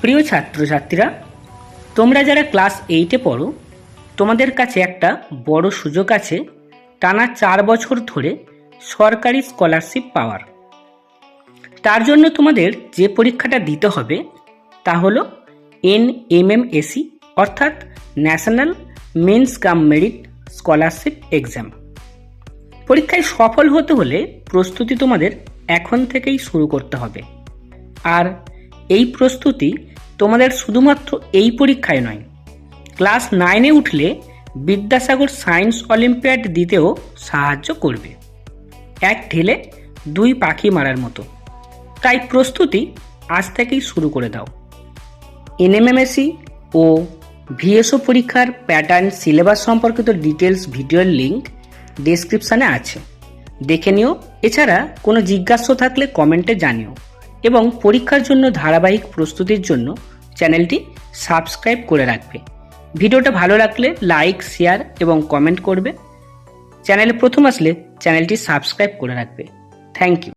প্রিয় ছাত্রছাত্রীরা, তোমরা যারা ক্লাস এইটে পড়ো, তোমাদের কাছে একটা বড় সুযোগ আছে টানা চার বছর ধরে সরকারি স্কলারশিপ পাওয়ার। তার জন্য তোমাদের যে পরীক্ষাটা দিতে হবে তা হলো N M M S E অর্থাৎ national means cum merit scholarship exam পরীক্ষায় সফল হতে হলে প্রস্তুতি তোমাদের এখন থেকেই শুরু করতে হবে। আর এই প্রস্তুতি তোমাদের শুধুমাত্র এই পরীক্ষায় নয়। ক্লাস নাইনে উঠলে বিদ্যাসাগর সায়েন্স অলিম্পিয়াড দিতেও সাহায্য করবে। এক ঢেলে দুই পাখি মারার মতো। তাই প্রস্তুতি আজ থেকেই শুরু করে দাও। এনএমএমএসি ও ভিএসও পরীক্ষার প্যাটার্ন সিলেবাস সম্পর্কিত ডিটেলস ভিডিওর লিঙ্ক ডেসক্রিপশানে আছে। দেখে নিও। এছাড়া কোনো জিজ্ঞাসা থাকলে কমেন্টে জানিও। এবং পরীক্ষার জন্য ধারাবাহিক প্রস্তুতির জন্য চ্যানেলটি সাবস্ক্রাইব করে রাখবে। ভিডিওটা ভালো লাগলে লাইক, শেয়ার এবং কমেন্ট করবে। চ্যানেলে প্রথম আসলে চ্যানেলটি সাবস্ক্রাইব করে রাখবে। Thank you.